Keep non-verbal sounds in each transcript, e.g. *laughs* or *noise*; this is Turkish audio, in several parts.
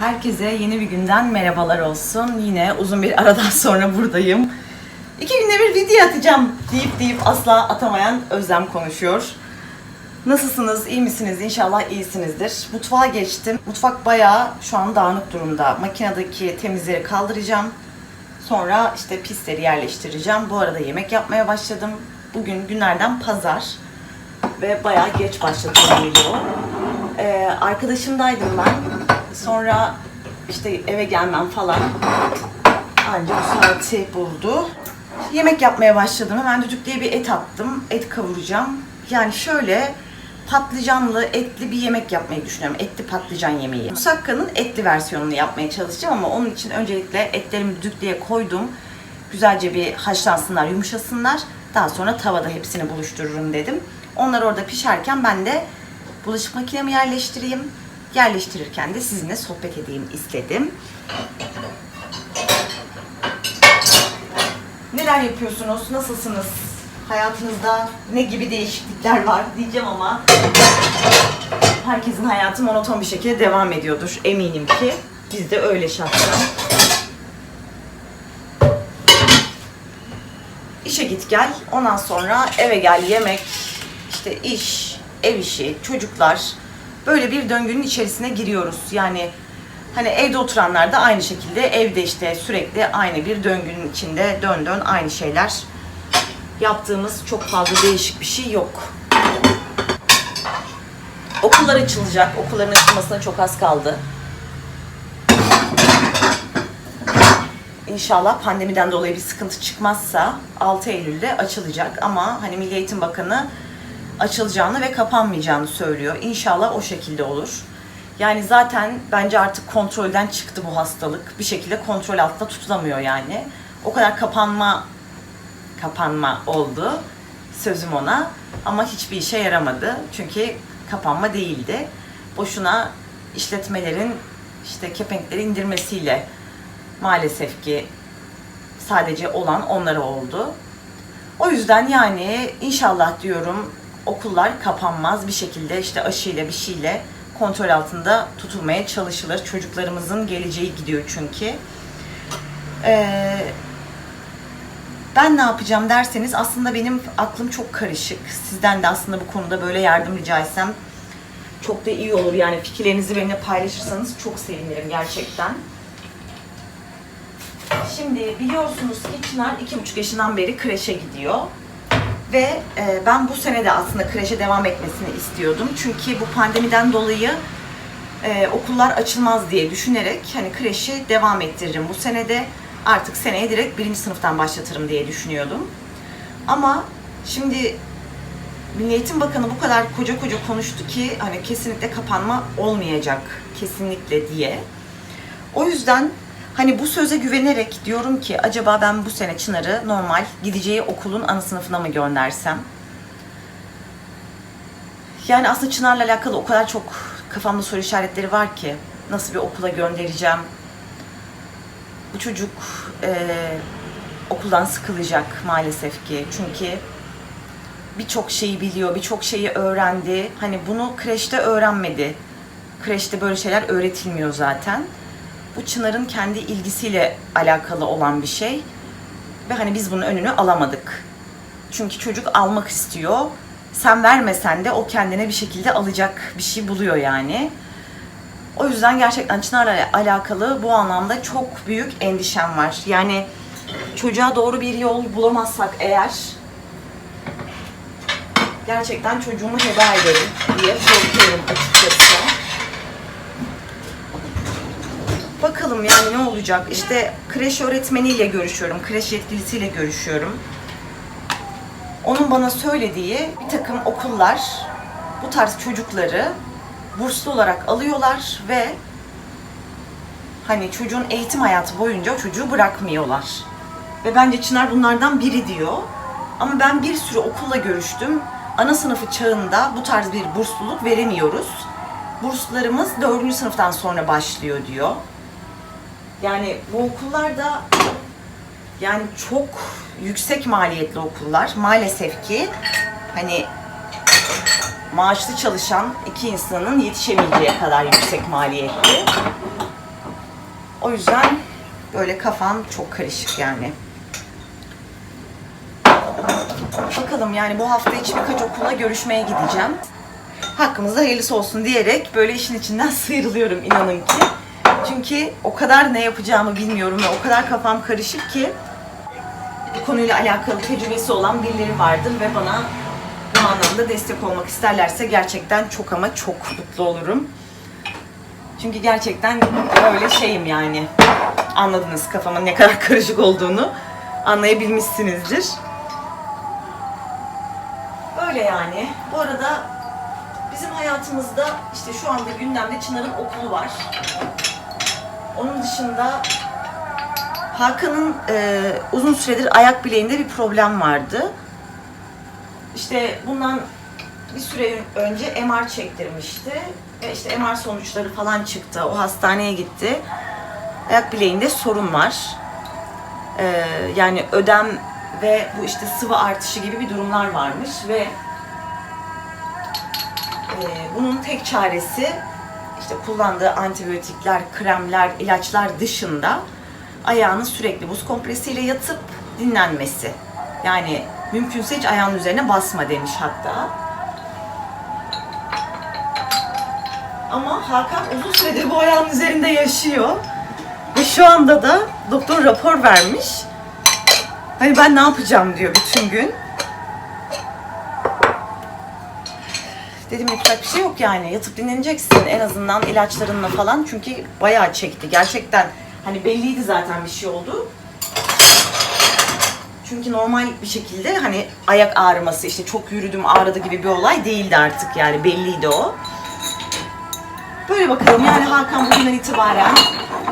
Herkese yeni bir günden merhabalar olsun. Yine uzun bir *laughs* aradan sonra buradayım. İki günde bir video atacağım deyip deyip asla atamayan Özlem konuşuyor. Nasılsınız? iyi misiniz? İnşallah iyisinizdir. Mutfağa geçtim. Mutfak bayağı şu an dağınık durumda. Makinedeki temizleri kaldıracağım. Sonra işte pisleri yerleştireceğim. Bu arada yemek yapmaya başladım. Bugün günlerden pazar. Ve bayağı geç başladım video. Ee, arkadaşımdaydım ben. Sonra işte eve gelmem falan. Anca bu saati buldu. Yemek yapmaya başladım. Hemen düdük diye bir et attım. Et kavuracağım. Yani şöyle patlıcanlı, etli bir yemek yapmayı düşünüyorum. Etli patlıcan yemeği. Musakka'nın etli versiyonunu yapmaya çalışacağım ama onun için öncelikle etlerimi düdüklüye koydum. Güzelce bir haşlansınlar, yumuşasınlar. Daha sonra tavada hepsini buluştururum dedim. Onlar orada pişerken ben de bulaşık makinemi yerleştireyim. Yerleştirirken de sizinle sohbet edeyim istedim. Neler yapıyorsunuz? Nasılsınız? Hayatınızda ne gibi değişiklikler var diyeceğim ama herkesin hayatı monoton bir şekilde devam ediyordur. Eminim ki. Bizde öyle şahsen. İşe git gel. Ondan sonra eve gel yemek, işte iş, ev işi, çocuklar. Böyle bir döngünün içerisine giriyoruz. Yani hani evde oturanlar da aynı şekilde evde işte sürekli aynı bir döngünün içinde dön dön aynı şeyler. Yaptığımız çok fazla değişik bir şey yok. Okullar açılacak. Okulların açılmasına çok az kaldı. İnşallah pandemiden dolayı bir sıkıntı çıkmazsa 6 Eylül'de açılacak ama hani Milli Eğitim Bakanı açılacağını ve kapanmayacağını söylüyor. İnşallah o şekilde olur. Yani zaten bence artık kontrolden çıktı bu hastalık. Bir şekilde kontrol altında tutulamıyor yani. O kadar kapanma kapanma oldu sözüm ona ama hiçbir işe yaramadı. Çünkü kapanma değildi. Boşuna işletmelerin işte kepenkleri indirmesiyle maalesef ki sadece olan onlara oldu. O yüzden yani inşallah diyorum okullar kapanmaz bir şekilde işte aşıyla bir şeyle kontrol altında tutulmaya çalışılır. Çocuklarımızın geleceği gidiyor çünkü. Ee, ben ne yapacağım derseniz aslında benim aklım çok karışık. Sizden de aslında bu konuda böyle yardım rica etsem çok da iyi olur. Yani fikirlerinizi benimle paylaşırsanız çok sevinirim gerçekten. Şimdi biliyorsunuz ki Çınar iki buçuk yaşından beri kreşe gidiyor. Ve e, ben bu sene de aslında kreşe devam etmesini istiyordum. Çünkü bu pandemiden dolayı e, okullar açılmaz diye düşünerek hani kreşi devam ettiririm bu senede. Artık seneye direkt birinci sınıftan başlatırım diye düşünüyordum. Ama şimdi Milli Eğitim Bakanı bu kadar koca koca konuştu ki hani kesinlikle kapanma olmayacak kesinlikle diye. O yüzden hani bu söze güvenerek diyorum ki acaba ben bu sene Çınar'ı normal gideceği okulun ana sınıfına mı göndersem? Yani aslında Çınar'la alakalı o kadar çok kafamda soru işaretleri var ki nasıl bir okula göndereceğim? Bu çocuk eee, okuldan sıkılacak maalesef ki çünkü birçok şeyi biliyor, birçok şeyi öğrendi. Hani bunu kreşte öğrenmedi. Kreşte böyle şeyler öğretilmiyor zaten. Bu Çınar'ın kendi ilgisiyle alakalı olan bir şey. Ve hani biz bunun önünü alamadık. Çünkü çocuk almak istiyor. Sen vermesen de o kendine bir şekilde alacak bir şey buluyor yani. O yüzden gerçekten Çınar'la alakalı bu anlamda çok büyük endişem var. Yani çocuğa doğru bir yol bulamazsak eğer gerçekten çocuğumu heba ederim diye korkuyorum açıkçası. Bakalım yani ne olacak? İşte kreş öğretmeniyle görüşüyorum, kreş yetkilisiyle görüşüyorum. Onun bana söylediği bir takım okullar bu tarz çocukları burslu olarak alıyorlar ve hani çocuğun eğitim hayatı boyunca çocuğu bırakmıyorlar. Ve bence Çınar bunlardan biri diyor. Ama ben bir sürü okulla görüştüm. Ana sınıfı çağında bu tarz bir bursluluk veremiyoruz. Burslarımız 4. sınıftan sonra başlıyor diyor. Yani bu okullar da yani çok yüksek maliyetli okullar. Maalesef ki hani maaşlı çalışan iki insanın yetişemeyeceği kadar yüksek maliyetli. O yüzden böyle kafam çok karışık yani. Bakalım yani bu hafta içi birkaç okula görüşmeye gideceğim. Hakkımızda hayırlısı olsun diyerek böyle işin içinden *laughs* sıyrılıyorum inanın ki. Çünkü o kadar ne yapacağımı bilmiyorum ve o kadar kafam karışık ki bu konuyla alakalı tecrübesi olan birileri vardır ve bana bu anlamda destek olmak isterlerse gerçekten çok ama çok mutlu olurum. Çünkü gerçekten öyle şeyim yani. Anladınız kafamın ne kadar *laughs* karışık olduğunu anlayabilmişsinizdir. Öyle yani. Bu arada bizim hayatımızda işte şu anda gündemde Çınar'ın okulu var. Onun dışında Hakan'ın e, uzun süredir ayak bileğinde bir problem vardı. İşte bundan bir süre önce MR çektirmişti. Ve işte MR sonuçları falan çıktı. O hastaneye gitti. Ayak bileğinde sorun var. E, yani ödem ve bu işte sıvı artışı gibi bir durumlar varmış ve e, bunun tek çaresi işte kullandığı antibiyotikler, kremler, ilaçlar dışında ayağını sürekli buz kompresiyle yatıp dinlenmesi. Yani mümkünse hiç ayağının üzerine basma demiş hatta. Ama Hakan uzun süredir bu ayağın üzerinde yaşıyor. Ve şu anda da doktor rapor vermiş. Hani ben ne yapacağım diyor bütün gün. Dedim yapacak bir şey yok yani. Yatıp dinleneceksin en azından ilaçlarınla falan. Çünkü bayağı çekti. Gerçekten hani belliydi zaten bir şey oldu. Çünkü normal bir şekilde hani ayak ağrıması işte çok yürüdüm ağrıdı gibi bir olay değildi artık yani belliydi o. Böyle bakalım yani Hakan bugünden itibaren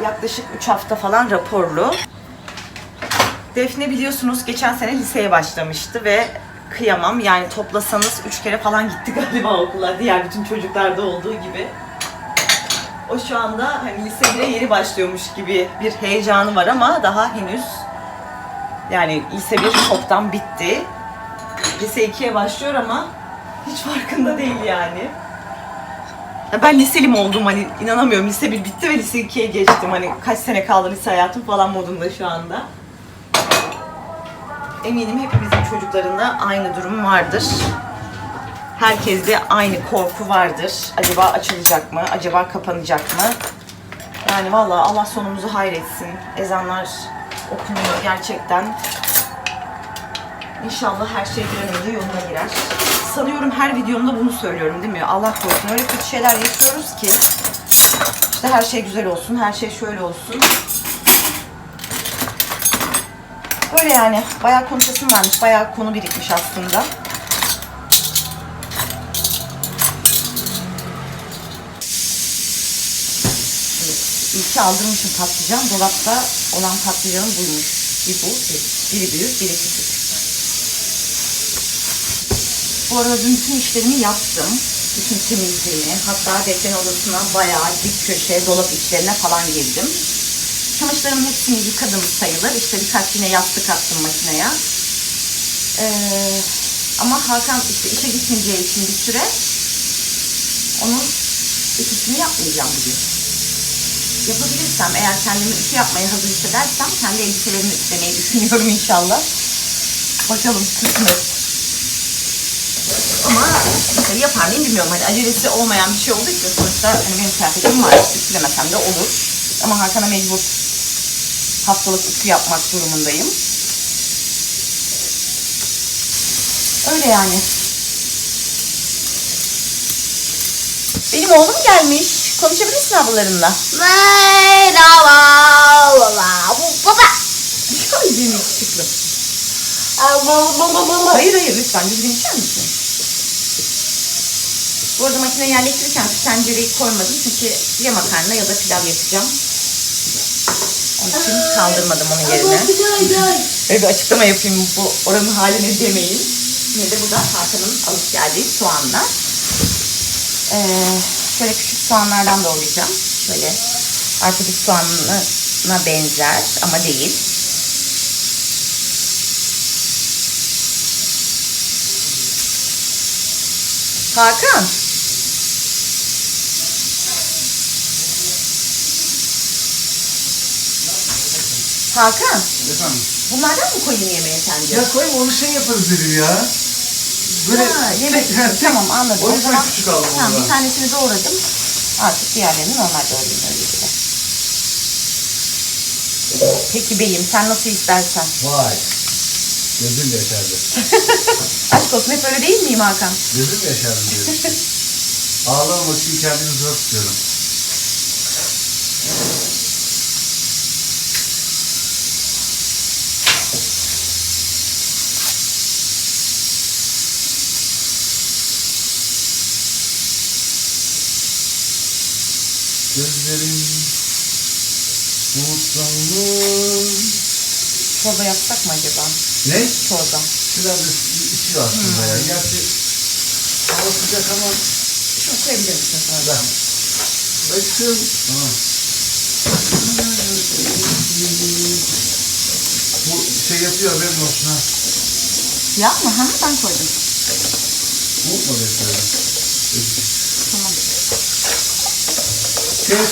yaklaşık 3 hafta falan raporlu. Defne biliyorsunuz geçen sene liseye başlamıştı ve kıyamam yani toplasanız 3 kere falan gitti *laughs* galiba okula diğer bütün çocuklarda olduğu gibi. O şu anda hani lise 1'e yeni başlıyormuş gibi bir heyecanı var ama daha henüz yani lise 1 çoktan bitti. Lise 2'ye başlıyor ama hiç farkında değil yani. Ya ben liselim oldum hani inanamıyorum. Lise 1 bitti ve lise 2'ye geçtim. Hani kaç sene kaldı lise hayatım falan modunda şu anda. Eminim hepimizin çocuklarında aynı durum vardır. Herkeste aynı korku vardır. Acaba açılacak mı? Acaba kapanacak mı? Yani vallahi Allah sonumuzu hayretsin. Ezanlar okunuyor gerçekten. İnşallah her şey bir an önce yoluna girer. Sanıyorum her videomda bunu söylüyorum değil mi? Allah korusun öyle kötü şeyler yapıyoruz ki. İşte her şey güzel olsun, her şey şöyle olsun. Böyle yani. Bayağı konuşasım varmış. Bayağı konu birikmiş aslında. İyi ki aldırmışım patlıcan. Dolapta olan patlıcanım buymuş. Bir bu, biri büyük, biri küçük. Bu arada bütün işlerimi yaptım. Bütün temizliğini. Hatta defter odasına bayağı dik köşe, dolap içlerine falan girdim. Çamaşırlarımın hepsini yıkadım sayılır. İşte birkaç yine yastık attım makineye. Ee, ama Hakan işte işe gitmeyeceği için bir süre onun ikisini yapmayacağım bugün. Yapabilirsem, eğer kendimi ütü yapmaya hazır hissedersem kendi elbiselerimi ütülemeyi düşünüyorum inşallah. Bakalım kısmet. Ama işte yapar mıyım bilmiyorum. Hani acelesi olmayan bir şey olduğu için sonuçta hani benim kıyafetim var. Ütülemesem de olur. Ama Hakan'a mecbur haftalık ütü yapmak durumundayım. Öyle yani. Benim oğlum gelmiş. Konuşabilir misin ablalarınla? Merhaba baba. Baba. Ay benim yakışıklı. Hayır hayır lütfen düzgün içer misin? Bu arada makine yerleştirirken tencereyi koymadım çünkü ya makarna ya da pilav yapacağım. İçin kaldırmadım onun yerine. Böyle bir açıklama yapayım bu oranın haline demeyin. Şimdi de burada Hakan'ın alıp geldiği soğanlar. Ee, şöyle küçük soğanlardan doğrayacağım. Şöyle arpacık soğanına benzer ama değil. Hakan. Hakan, Efendim? bunlardan mı koyayım yemeğe sence? Ya koyma onu şey yaparız dedim ya. Böyle Ha, yemek. tek- *laughs* ha, tek- tamam anladım. O yüzden küçük aldım tamam, onu bir ben. tanesini doğradım. Artık diğerlerini normal doğrayayım öyle gibi. Peki beyim sen nasıl istersen. Vay. Gözüm yaşardı. *laughs* Aşk olsun hep öyle değil miyim Hakan? Gözüm yaşardı diyorum. *laughs* Ağlamamak için kendimi zor tutuyorum. Gözlerim mutluluğum. Çorba yapsak mı acaba? Ne? Çorba. Biraz da içi aslında ya. Gerçi hava sıcak ama Şunu koyabilir misin sonra? ben bakın. Bu şey yapıyor haberin olsun ha. Ya mı? Ha, ben koydum. Diye söyle. Şey koy.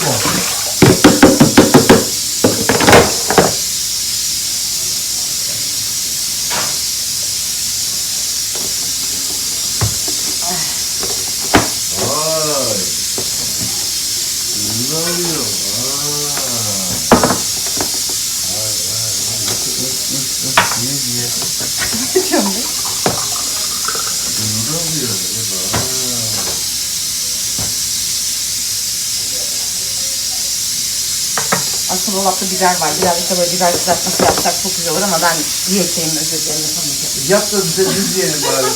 Vay. Ne oluyor? Vay. Vay vay vay. Öf, öf, öf, öf. Niye diye? Ne diyorum ben? Ne oluyor? Vay. Dolapta biber var. Birazcık da böyle biber kızartması yapsak çok güzel olur ama ben diyetteyim özür dilerim yapamayacağım. Yap da bize biz yiyelim bari.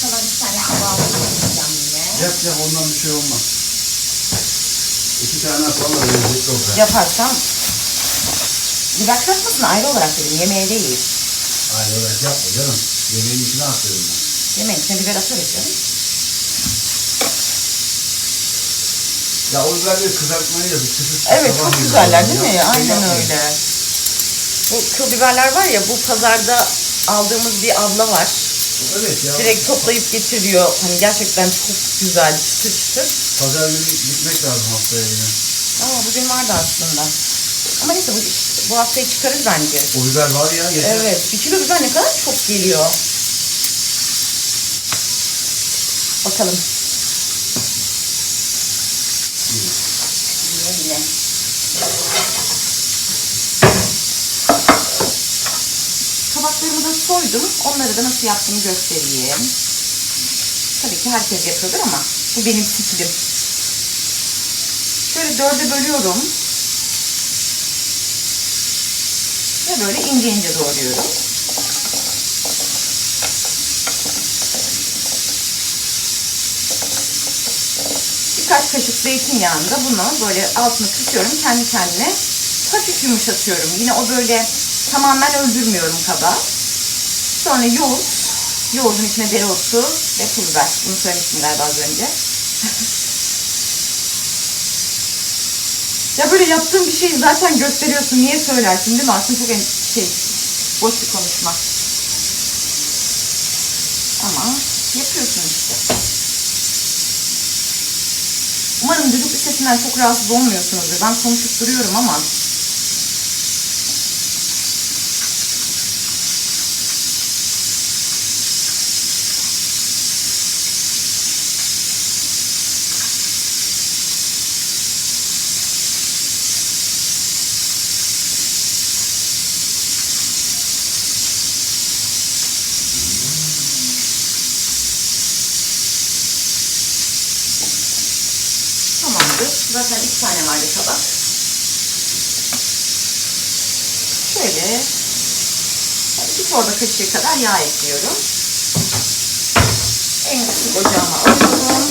Sana bir tane yapacağım yine. yap yap ondan bir şey olmaz. İki tane falan lezzetli olacak. Yaparsam biber kızartmasını ayrı olarak dedim. Yemeğe değil. Hayır öyle yapma canım. Yemeğin içine atıyorum ben. Yemeğin içine biber atarız canım. Ya o biberleri kızartmaya yazık. Çıtır çıtır Evet çok güzeller değil mi? Aynen öyle. Bu kıl biberler var ya bu pazarda aldığımız bir abla var. Evet ya. Direkt toplayıp getiriyor. Hani gerçekten çok güzel çıtır çıtır. Pazar günü gitmek lazım haftaya yine. Ama bugün vardı aslında. Ama neyse bu, bu haftayı çıkarız bence. O biber var ya. Yeter. Evet. Bir kilo biber ne kadar çok geliyor. Bakalım. Yine yine. Da soydum. Onları da nasıl yaptığımı göstereyim. Tabii ki herkes yapıyordur ama bu benim stilim. Şöyle dörde bölüyorum. Ve böyle ince ince doğruyorum. Birkaç kaşık zeytinyağında bunu böyle altını kısıyorum. Kendi kendine hafif yumuşatıyorum. Yine o böyle tamamen öldürmüyorum kaba. Sonra yoğurt. Yoğurdun içine dereotu ve pul biber. Bunu söylemiştim galiba az önce. *laughs* Ya böyle yaptığın bir şeyi zaten gösteriyorsun. Niye söylersin değil mi? Aslında çok şey, boş bir konuşma. Ama yapıyorsun işte. Umarım düdük sesinden çok rahatsız olmuyorsunuzdur. Ben konuşup duruyorum ama. Tamamdır. Zaten iki tane vardı tabak. Şöyle iki çorba kaşığı kadar yağ ekliyorum. En kısık ocağıma alıyorum.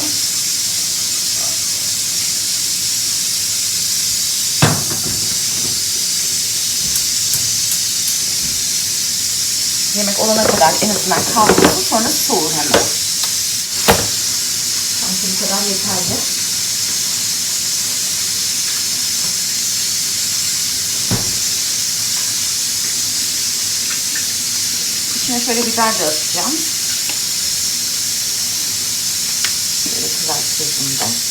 Yemek olana kadar en azından kavrulur. Sonra soğur hemen. Sanki bu kadar yeterli. İçine şöyle biber de atacağım. Şöyle kızartırdım da.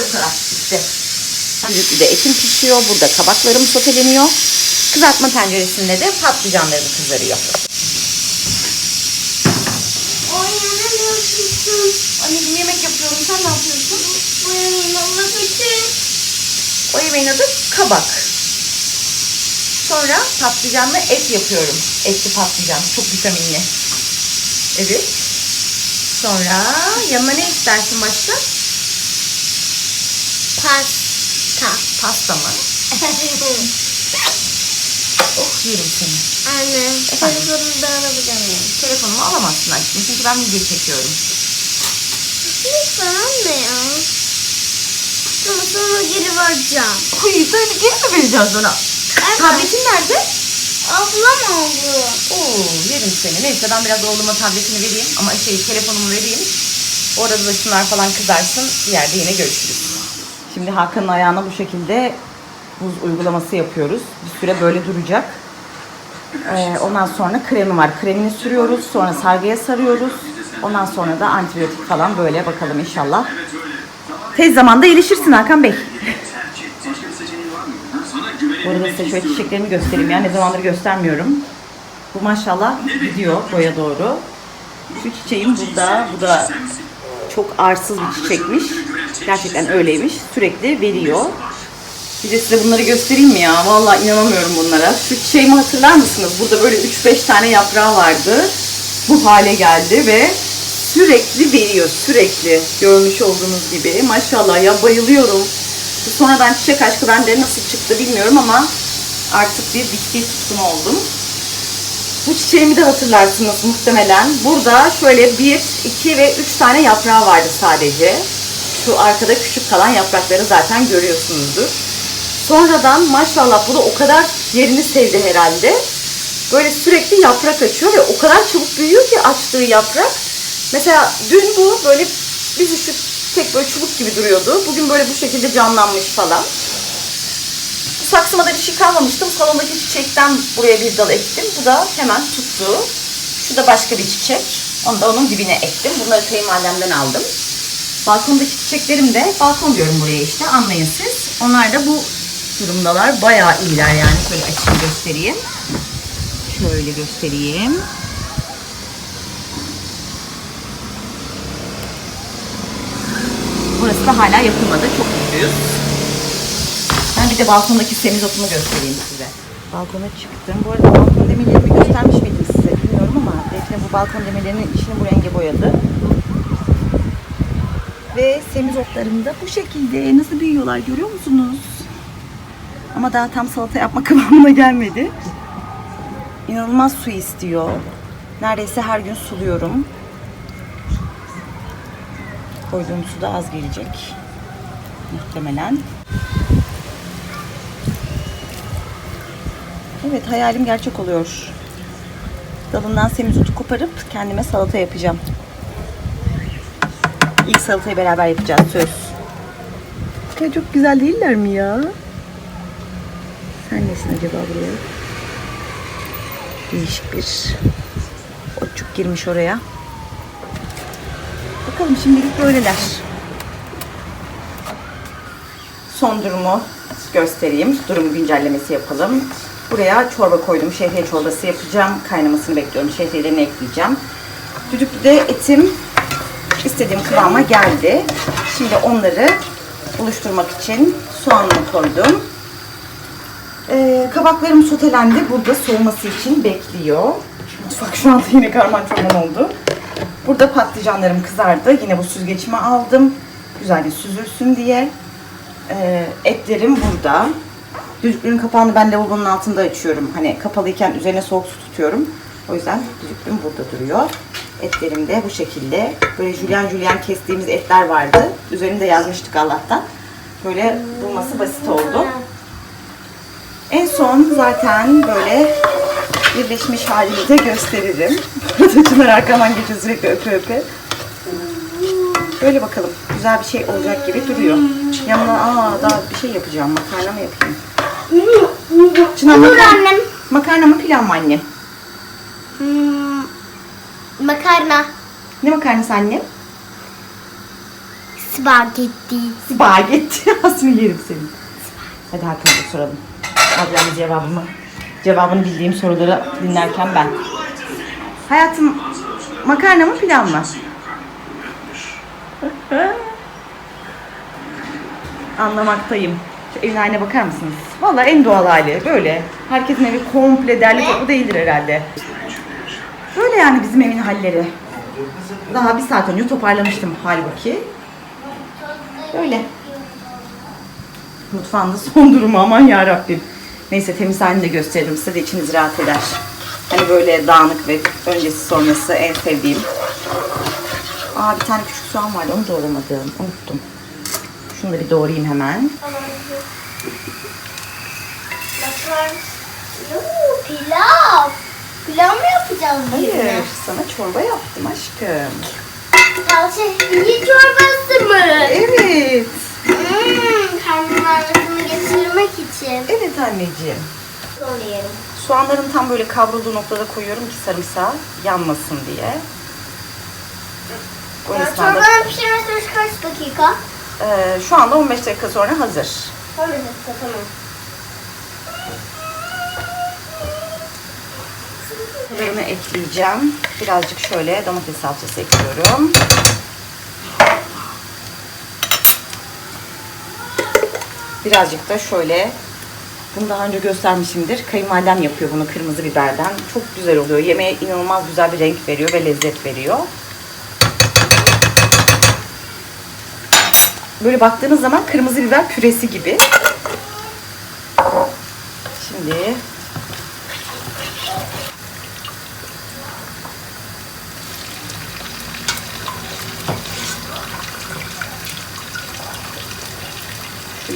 İşte bu kadar. Bitti. Düdüklü de etim pişiyor. Burada kabaklarım soteleniyor. Kızartma tenceresinde de patlıcanlarım kızarıyor. Anneciğim yemek yapıyorum. Sen ne yapıyorsun? Oynanıyorsun. O yemeğin adı kabak. Sonra patlıcanlı et yapıyorum. Etli patlıcan. Çok vitaminli. Evet. Sonra yanına ne istersin başka? Pasta. Pasta mı? *laughs* Oh yerim seni. Anne, Efendim? telefonumu da alabilir miyim? Telefonumu alamazsın aşkım. Çünkü ben video çekiyorum. Lütfen anne ya. Ama sonra geri vereceğim. Kuyu böyle geri mi vereceğiz ona? Evet. Tabletin nerede? Ablam oldu. Oo yerim seni. Neyse ben biraz oğluma tabletini vereyim. Ama şey telefonumu vereyim. Orada da şunlar falan kızarsın. Bir yerde yine görüşürüz. Şimdi Hakan'ın ayağına bu şekilde buz uygulaması yapıyoruz. Bir süre böyle duracak. Ee, ondan sonra kremi var. Kremini sürüyoruz. Sonra sargıya sarıyoruz. Ondan sonra da antibiyotik falan böyle bakalım inşallah. Tez zamanda iyileşirsin Hakan Bey. Bu arada size şöyle çiçeklerimi göstereyim. Yani ne zamandır göstermiyorum. Bu maşallah gidiyor boya doğru. Şu çiçeğim burada. Bu da çok arsız bir çiçekmiş. Gerçekten öyleymiş. Sürekli veriyor. Bir de size bunları göstereyim mi ya? Vallahi inanamıyorum bunlara. Şu çiçeğimi hatırlar mısınız? Burada böyle 3-5 tane yaprağı vardı. Bu hale geldi ve sürekli veriyor. Sürekli. Görmüş olduğunuz gibi. Maşallah ya bayılıyorum. Bu sonradan çiçek aşkı bende nasıl çıktı bilmiyorum ama artık bir bitki tutkunu oldum. Bu çiçeğimi de hatırlarsınız muhtemelen. Burada şöyle bir, iki ve üç tane yaprağı vardı sadece. Şu arkada küçük kalan yaprakları zaten görüyorsunuzdur. Sonradan maşallah bu da o kadar yerini sevdi herhalde. Böyle sürekli yaprak açıyor ve o kadar çabuk büyüyor ki açtığı yaprak. Mesela dün bu böyle bir düşük tek böyle çubuk gibi duruyordu. Bugün böyle bu şekilde canlanmış falan. Saksıma da bir şey kalmamıştı. Bu salondaki çiçekten buraya bir dal ektim. Bu da hemen tuttu. Şu da başka bir çiçek. Onu da onun dibine ektim. Bunları kayınvalidemden aldım. Balkondaki çiçeklerim de, balkon diyorum buraya işte anlayın siz. Onlar da bu durumdalar. Bayağı iyiler yani. Şöyle açayım göstereyim. Şöyle göstereyim. Burası da hala yapılmadı. Çok mutluyuz. Ben bir de balkondaki semizotumu göstereyim size. Balkona çıktım. Bu arada balkon demirlerimi göstermiş miydim size bilmiyorum ama Defne bu balkon demirlerinin içini bu renge boyadı. Ve semizotlarım da bu şekilde. Nasıl büyüyorlar görüyor musunuz? Ama daha tam salata yapma *laughs* kıvamına gelmedi. İnanılmaz su istiyor. Neredeyse her gün suluyorum. Koyduğum su da az gelecek. Muhtemelen. Evet hayalim gerçek oluyor. Dalından semizotu koparıp kendime salata yapacağım. İlk salatayı beraber yapacağız söz. Ya çok güzel değiller mi ya? Sen nesin acaba buraya? Değişik bir otçuk girmiş oraya. Bakalım şimdilik böyleler. Son durumu göstereyim. Durum güncellemesi yapalım. Buraya çorba koydum. Şehriye çorbası yapacağım. Kaynamasını bekliyorum. Şehriyelerini ekleyeceğim. Düdüklüde etim istediğim kıvama geldi. Şimdi onları oluşturmak için soğanını koydum. Ee, kabaklarım sotelendi. Burada soğuması için bekliyor. Mutfak şu anda yine karman oldu. Burada patlıcanlarım kızardı. Yine bu süzgeçime aldım. Güzelce süzülsün diye. Ee, etlerim burada. Düdüklünün kapağını ben lavabonun altında açıyorum. Hani kapalıyken üzerine soğuk su tutuyorum. O yüzden düdüklüm burada duruyor. Etlerim de bu şekilde. Böyle jülyen jülyen kestiğimiz etler vardı. Üzerinde yazmıştık Allah'tan. Böyle bulması basit oldu. En son zaten böyle birleşmiş halini de gösteririm. *laughs* Çınar arkamdan geçiyor sürekli öpe öpe. Böyle bakalım. Güzel bir şey olacak gibi duruyor. Yanına aa daha bir şey yapacağım. Makarna mı yapayım? Çınar makarna, annem. makarna mı pilav mı annem? Hmm, makarna. Ne makarnası annem? Spagetti. Spagetti. *laughs* Aslında yerim senin. Hadi Hakan'a soralım. Ablamın cevabımı. Cevabını bildiğim soruları dinlerken ben. Hayatım makarna mı pilav mı? *laughs* Anlamaktayım. Şu evin haline bakar mısınız? Vallahi en doğal hali. Böyle. Herkesin evi komple derli toplu değildir herhalde. Böyle yani bizim evin halleri. Daha bir saat önce toparlamıştım halbuki. Böyle. Mutfağında son *laughs* durumu aman ya Rabbim. Neyse temiz halini de gösteririm size de içiniz rahat eder. Hani böyle dağınık ve öncesi sonrası en sevdiğim. Aa bir tane küçük soğan vardı onu doğramadım. Unuttum. Şunu da bir doğrayayım hemen. Pilav. Pilav mı yapacağız Hayır sana çorba yaptım aşkım. Salça iyi çorbası mı? Evet. Hmm, karnın ağrısını geçirmek için. Evet anneciğim. Sonra yerim. Soğanların tam böyle kavrulduğu noktada koyuyorum ki sarımsağı yanmasın diye. O Ya, esnada Çorbanın pişirmesi kaç dakika? Ee, şu anda 15 dakika sonra hazır. 15 dakika tamam. Biberimi ekleyeceğim. Birazcık şöyle domates salçası ekliyorum. Birazcık da şöyle bunu daha önce göstermişimdir. Kayınvalidem yapıyor bunu kırmızı biberden. Çok güzel oluyor. Yemeğe inanılmaz güzel bir renk veriyor ve lezzet veriyor. Böyle baktığınız zaman kırmızı biber püresi gibi. Şimdi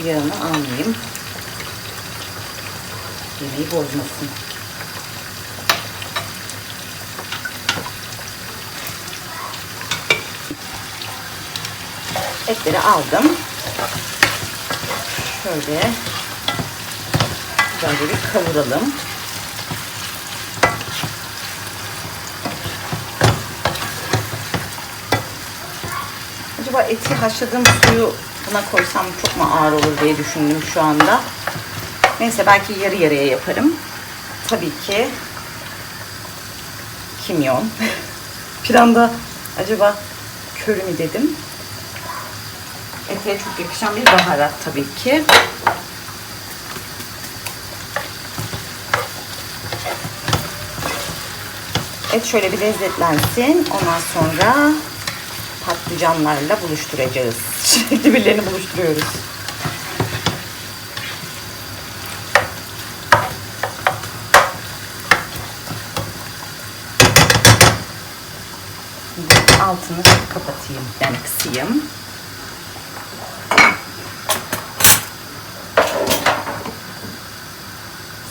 yağını almayayım. Yemeği bozmasın. Etleri aldım. Şöyle güzelce bir kavuralım. Acaba eti haşladığım suyu buna koysam çok mu ağır olur diye düşündüm şu anda. Neyse belki yarı yarıya yaparım. Tabii ki kimyon. *laughs* Planda acaba körü mü dedim. Ete çok yakışan bir baharat tabii ki. Et şöyle bir lezzetlensin. Ondan sonra patlıcanlarla buluşturacağız. Sürekli birilerini buluşturuyoruz. Altını kapatayım. Yani kısayım.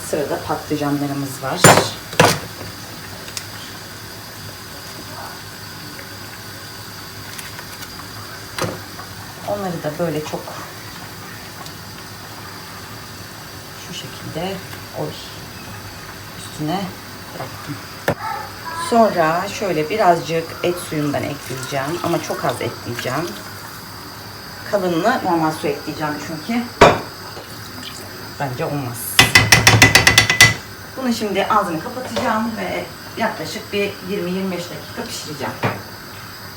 Sırada patlıcanlarımız var. Onları da böyle çok şu şekilde oy üstüne bıraktım. Sonra şöyle birazcık et suyundan ekleyeceğim ama çok az ekleyeceğim. Kalınını normal su ekleyeceğim çünkü bence olmaz. Bunu şimdi ağzını kapatacağım ve yaklaşık bir 20-25 dakika pişireceğim.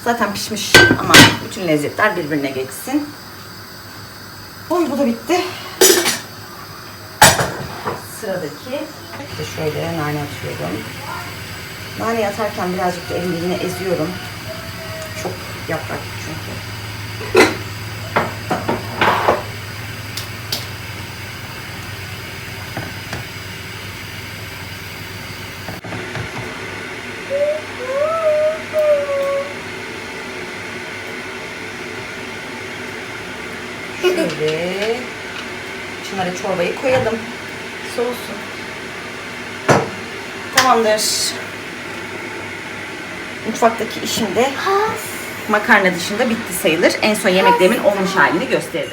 Zaten pişmiş ama bütün lezzetler birbirine geçsin. Oy bu da bitti. Sıradaki işte şöyle nane atıyorum. Nane atarken birazcık da elimde yine eziyorum. Çok yaprak çünkü. Şöyle Çınar'a çorbayı koyalım. Soğusun. Tamamdır. Mutfaktaki işim de makarna dışında bitti sayılır. En son yemeklerimin olmuş halini döker.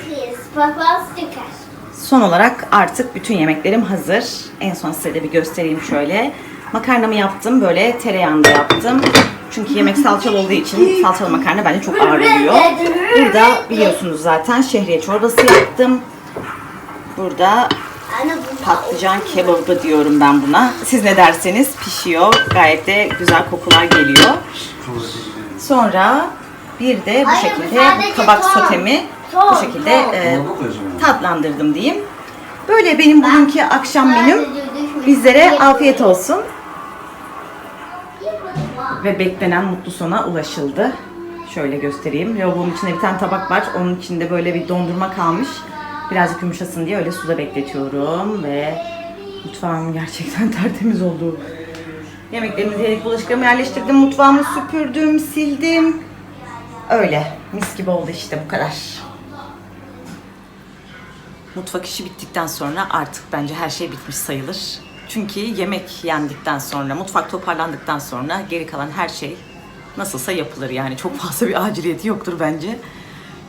Son olarak artık bütün yemeklerim hazır. En son size de bir göstereyim şöyle. Makarnamı yaptım. Böyle tereyağında yaptım. Çünkü yemek salçalı olduğu için salçalı makarna bence çok ağır oluyor. Burada biliyorsunuz zaten şehriye çorbası yaptım. Burada patlıcan kebabı diyorum ben buna. Siz ne derseniz pişiyor. Gayet de güzel kokular geliyor. Sonra bir de bu şekilde kabak sotemi bu şekilde e, tatlandırdım diyeyim. Böyle benim bugünkü akşam menüm. Bizlere afiyet olsun. Ve beklenen mutlu sona ulaşıldı. Şöyle göstereyim. Lavabonun içinde bir tane tabak var. Onun içinde böyle bir dondurma kalmış. Birazcık yumuşasın diye öyle suda bekletiyorum ve mutfağım gerçekten *laughs* tertemiz oldu. Yemeklerimizi yedik, bulaşıklarımı yerleştirdim, mutfağımı süpürdüm, sildim. Öyle. Mis gibi oldu işte bu kadar. Mutfak işi bittikten sonra artık bence her şey bitmiş sayılır. Çünkü yemek yendikten sonra, mutfak toparlandıktan sonra geri kalan her şey nasılsa yapılır yani. Çok fazla bir aciliyeti yoktur bence.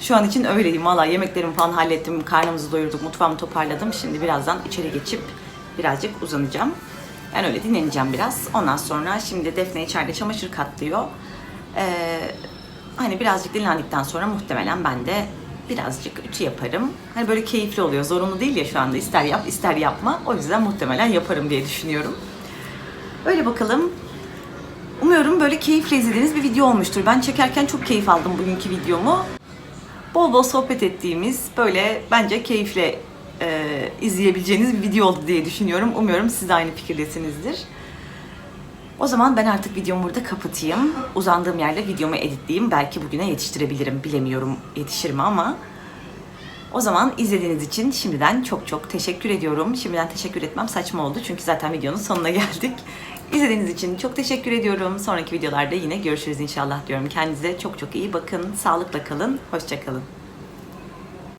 Şu an için öyleyim valla yemeklerimi falan hallettim, karnımızı doyurduk, mutfağımı toparladım. Şimdi birazdan içeri geçip birazcık uzanacağım. Ben öyle dinleneceğim biraz. Ondan sonra şimdi Defne içeride çamaşır katlıyor. Ee, hani birazcık dinlendikten sonra muhtemelen ben de birazcık ütü yaparım. Hani böyle keyifli oluyor. Zorunlu değil ya şu anda. İster yap, ister yapma. O yüzden muhtemelen yaparım diye düşünüyorum. Öyle bakalım. Umuyorum böyle keyifle izlediğiniz bir video olmuştur. Ben çekerken çok keyif aldım bugünkü videomu. Bol bol sohbet ettiğimiz böyle bence keyifle e, izleyebileceğiniz bir video oldu diye düşünüyorum. Umuyorum siz de aynı fikirdesinizdir. O zaman ben artık videomu burada kapatayım. Uzandığım yerde videomu editleyeyim. Belki bugüne yetiştirebilirim. Bilemiyorum yetişir mi ama. O zaman izlediğiniz için şimdiden çok çok teşekkür ediyorum. Şimdiden teşekkür etmem saçma oldu çünkü zaten videonun sonuna *laughs* geldik. İzlediğiniz için çok teşekkür ediyorum. Sonraki videolarda yine görüşürüz inşallah diyorum. Kendinize çok çok iyi bakın. Sağlıkla kalın. Hoşçakalın.